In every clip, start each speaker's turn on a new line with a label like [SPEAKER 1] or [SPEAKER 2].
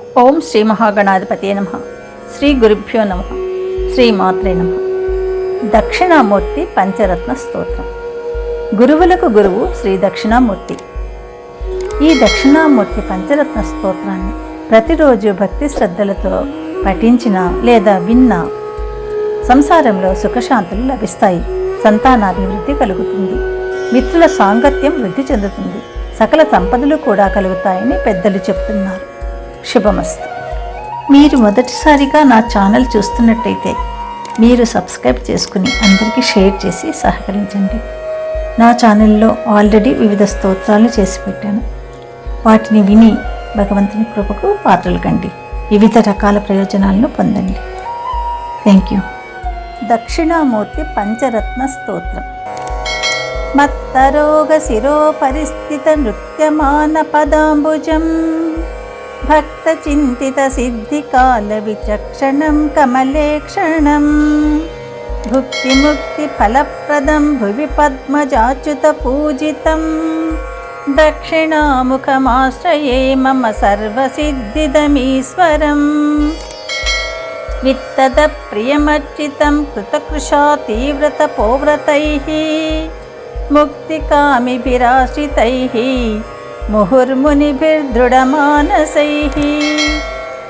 [SPEAKER 1] ఓం శ్రీ మహాగణాధిపతి నమ. శ్రీ గురుభ్యో నమ. శ్రీమాత్రే నమ. దక్షిణామూర్తి పంచరత్న స్తోత్రం. గురువులకు గురువు శ్రీ దక్షిణామూర్తి. ఈ దక్షిణామూర్తి పంచరత్న స్తోత్రాన్ని ప్రతిరోజు భక్తి శ్రద్ధలతో పఠించిన లేదా విన్న సంసారంలో సుఖశాంతులు లభిస్తాయి. సంతానాభివృద్ధి కలుగుతుంది. మిత్రుల సాంగత్యం వృద్ధి చెందుతుంది. సకల సంపదలు కూడా కలుగుతాయని పెద్దలు చెప్తున్నారు. శుభమస్తు. మీరు మొదటిసారిగా నా ఛానల్ చూస్తున్నట్టయితే మీరు సబ్స్క్రైబ్ చేసుకుని అందరికీ షేర్ చేసి సహకరించండి. నా ఛానల్లో ఆల్రెడీ వివిధ స్తోత్రాలు చేసి పెట్టాను. వాటిని విని భగవంతుని కృపకు పాత్రలు కండి. వివిధ రకాల ప్రయోజనాలను పొందండి. థ్యాంక్ యూ దక్షిణామూర్తి పంచరత్న స్తోత్రం. మత్తరోగ శిరో పరిస్థిత నృత్యమాన పదాంబుజం. भक्तचिन्तितसिद्धिकालविचक्षणं कमलेक्षणं भुक्तिमुक्तिफलप्रदं भुवि पद्मजाच्युतपूजितं दक्षिणामुखमाश्रये मम सर्वसिद्धिदमीश्वरम्। वित्तदप्रियमर्चितं कृतकृशातीव्रतपोव्रतैः। मुक्तिकामिभिराश्रितैः। मुहुर्मुनिभिर्दृढमानसैः।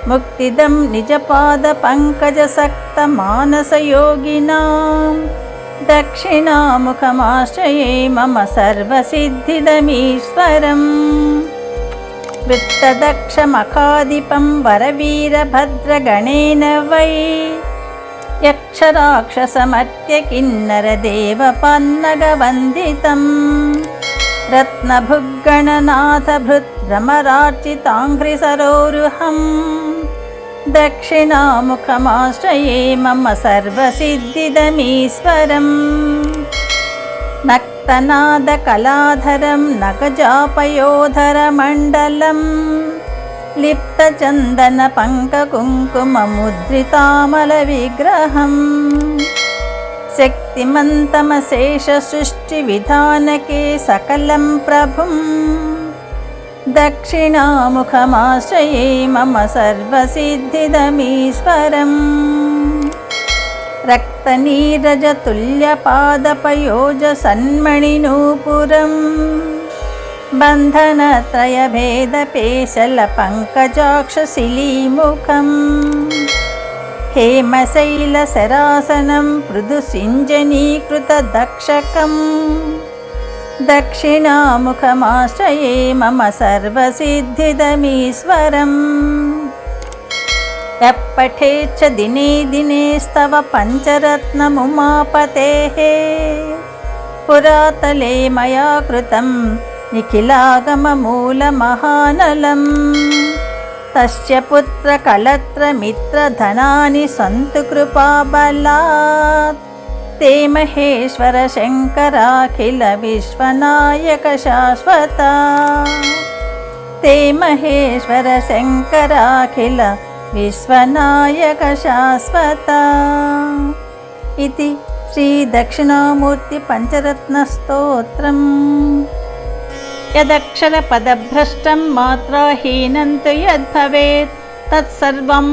[SPEAKER 1] मुक्तिदं निजपादपङ्कजसक्तमानसयोगिनां। दक्षिणामुखमाश्रये मम सर्वसिद्धिदमीश्वरम्। वृत्तदक्षमखादिपं वरवीरभद्रगणेन वै। यक्षराक्षसमर्त्य किन्नरदेवपान्नगवन्दितम्। रत्नभुग्गणनाथभृद्भ्रमरार्चिताङ्घ्रिसरोरुहं दक्षिणामुखमाश्रये मम सर्वसिद्धिदमीश्वरम्। नक्तनादकलाधरं नगजापयोधरमण्डलं लिप्तचन्दनपङ्ककुङ्कुममुद्रितामलविग्रहम् शक्तिमन्तमशेषसृष्टिविधानके सकलं प्रभुं दक्षिणामुखमाश्रये मम सर्वसिद्धिदमीश्वरम्। रक्तनीरजतुल्यपादपयोजसन्मणिनूपुरं बन्धनत्रयभेदपेशलपङ्कजाक्षशिलीमुखं हेमशैलसरासनं मृदुसिञ्जनीकृतदक्षकम् दक्षिणामुखमाश्रये मम सर्वसिद्धिदमीश्वरम् यः दिने दिनेस्तव पञ्चरत्नमुमापतेः पुरातले मया कृतं निखिलागममूलमहानलं तस्य पुत्रकलत्रमित्रधनानि सन्तु कृपाबलात् ते महेश्वरशङ्कराखिलविश्वनायकशाश्वता ते महेश्वरशङ्कराखिल विश्वनायकशाश्वता इति श्रीदक्षिणामूर्तिपञ्चरत्नस्तोत्रम् ఇది శ్రీ దక్షిణామూర్తి పంచరత్న స్తోత్రం యదక్షర పదభ్రష్టం మాత్రాహీనం తు యద్భవేత్ తత్సర్వం